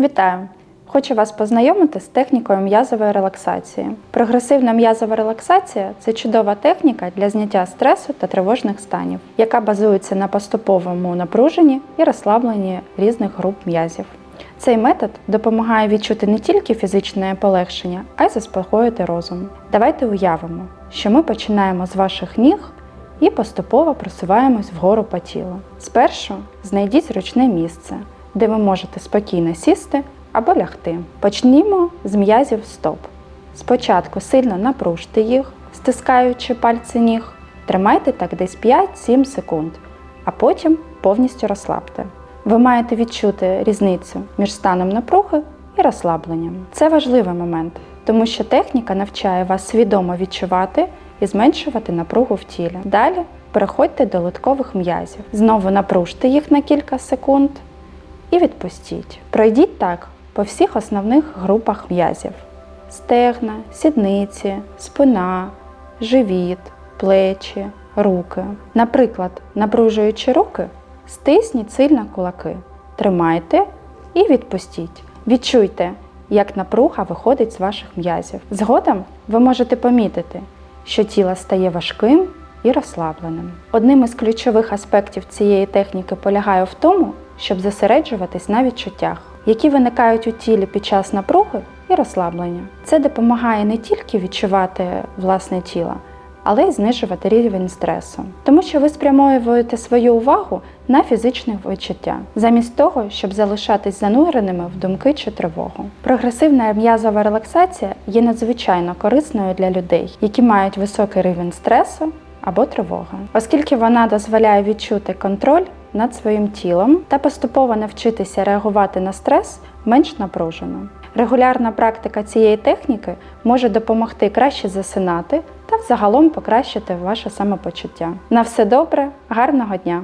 Вітаю! Хочу вас познайомити з технікою м'язової релаксації. Прогресивна м'язова релаксація це чудова техніка для зняття стресу та тривожних станів, яка базується на поступовому напруженні і розслабленні різних груп м'язів. Цей метод допомагає відчути не тільки фізичне полегшення, а й заспокоїти розум. Давайте уявимо, що ми починаємо з ваших ніг і поступово просуваємось вгору по тілу. Спершу знайдіть зручне місце, де ви можете спокійно сісти або лягти. Почнімо з м'язів стоп. Спочатку сильно напружте їх, стискаючи пальці ніг. Тримайте так десь 5-7 секунд, а потім повністю розслабте. Ви маєте відчути різницю між станом напруги і розслабленням. Це важливий момент, тому що техніка навчає вас свідомо відчувати і зменшувати напругу в тілі. Далі переходьте до литкових м'язів. Знову напружте їх на кілька секунд і відпустіть. Пройдіть так по всіх основних групах м'язів: стегна, сідниці, спина, живіт, плечі, руки. Наприклад, напружуючи руки, стисніть сильно кулаки, тримайте і відпустіть. Відчуйте, як напруга виходить з ваших м'язів. Згодом ви можете помітити, що тіло стає важким і розслабленим. Одним із ключових аспектів цієї техніки полягає в тому, щоб зосереджуватись на відчуттях, які виникають у тілі під час напруги і розслаблення. Це допомагає не тільки відчувати власне тіло, але й знижувати рівень стресу, тому що ви спрямовуєте свою увагу на фізичне відчуття, замість того, щоб залишатись зануреними в думки чи тривогу. Прогресивна м'язова релаксація є надзвичайно корисною для людей, які мають високий рівень стресу або тривоги, оскільки вона дозволяє відчути контроль над своїм тілом та поступово навчитися реагувати на стрес менш напружено. Регулярна практика цієї техніки може допомогти краще засинати та взагалом покращити ваше самопочуття. На все добре, гарного дня!